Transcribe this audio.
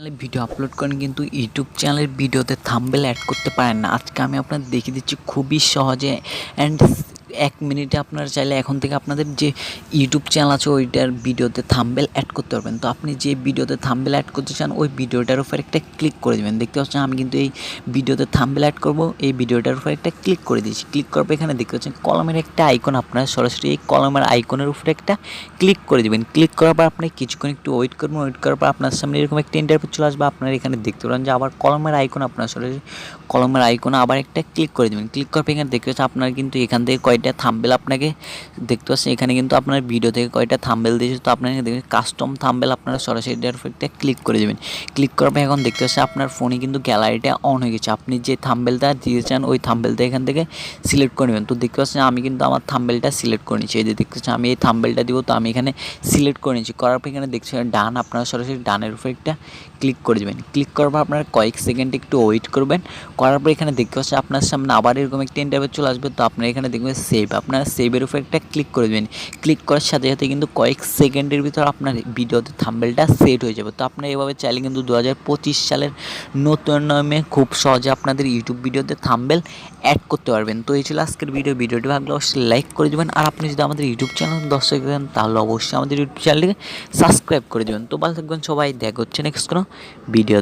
চ্যানেলে video upload করেন, কিন্তু ইউটিউব চ্যানেলের ভিডিওতে থাম্বেল অ্যাড করতে পারেন না। আজকে আমি আপনাদের দেখিয়ে দিচ্ছি খুবই সহজে অ্যান্ড এক মিনিটে আপনারা চাইলে এখন থেকে আপনাদের যে ইউটিউব চ্যানেল আছে, ওইটার ভিডিওতে থাম্বেল অ্যাড করতে পারবেন। তো আপনি যে ভিডিওতে থাম্বেল অ্যাড করতে চান, ওই ভিডিওটার উপর একটা ক্লিক করে দেবেন। দেখতে পাচ্ছেন, আমি কিন্তু এই ভিডিওতে থাম্বেল অ্যাড করব, এই ভিডিওটার উপর একটা ক্লিক করে দিয়েছি। ক্লিক করার পর এখানে দেখতে পাচ্ছেন, কলমের একটা আইকন আপনারা সরাসরি এই কলমের আইকনের উপরে একটা ক্লিক করে দেবেন। ক্লিক করার পর আপনি কিছুক্ষণ একটু ওয়েট করবেন। ওয়েট করার পর আপনার সামনে এরকম একটা ইন্টারভিউ চলে আসবে, আপনারা এখানে দেখতে পারেন যে আবার কলমের আইকন আপনার সরাসরি কলমের আইকন আবার একটা ক্লিক করে দেবেন। ক্লিক করার পর এখানে দেখতে পাচ্ছেন, আপনার কিন্তু এখান থেকে কয়টা থাম্বেল আপনাকে দেখতে পাচ্ছেন? এখানে কিন্তু আপনার ভিডিও থেকে কয়টা থাম্বেল দিয়েছে, তো এখানে দেখবেন কাস্টম থাম্বেল আপনারা সরাসরি এটার ক্লিক করে দেবেন ক্লিক করার পর এখন দেখতে পাচ্ছেন আপনার ফোনে কিন্তু গ্যালারিটা অন হয়ে গেছে। আপনি যে থাম্বেলটা দিতে চান, ওই থাম্বেলটা এখান থেকে সিলেক্ট করে নেবেন। তো দেখতে পাচ্ছেন আমি কিন্তু আমার থাম্বেলটা সিলেক্ট করে নিচ্ছি এই যে দেখতে পাচ্ছেন আমি এই থাম্বেলটা দিব, তো আমি এখানে সিলেক্ট করে নিচ্ছি করার পর এখানে দেখছি ডান আপনারা সরাসরি ডানের উপর একটা ক্লিক করে দেবেন ক্লিক করার পর আপনারা কয়েক সেকেন্ড একটু ওয়েট করবেন। করার পর এখানে দেখতে পাচ্ছেন আপনার সামনে আবার এরকম একটা ইন্টারভিউ চলে আসবে। তো আপনারা এখানে দেখবেন সেভ আপনারা সেভের উপর একটা ক্লিক করে দেবেন। ক্লিক করার সাথে সাথে কিন্তু কয়েক সেকেন্ডের ভিতর আপনার ভিডিওতে থাম্বেলটা সেট হয়ে যাবে। তো আপনারা এভাবে চাইলে কিন্তু দু হাজার পঁচিশ সালের নতুন নিয়মে খুব সহজে আপনাদের ইউটিউব ভিডিওতে থাম্বেল অ্যাড করতে পারবেন। তো এই ছিল আজকের ভিডিও ভিডিওটি ভালো অবশ্যই লাইক করে দেবেন। আর আপনি যদি আমাদের ইউটিউব চ্যানেল দর্শক দেন তাহলে অবশ্যই আমাদের ইউটিউব চ্যানেলটিকে সাবস্ক্রাইব করে দেবেন। তো ভালো থাকবেন সবাই। দেখা হচ্ছে নেক্সট কোনো ভিডিওতে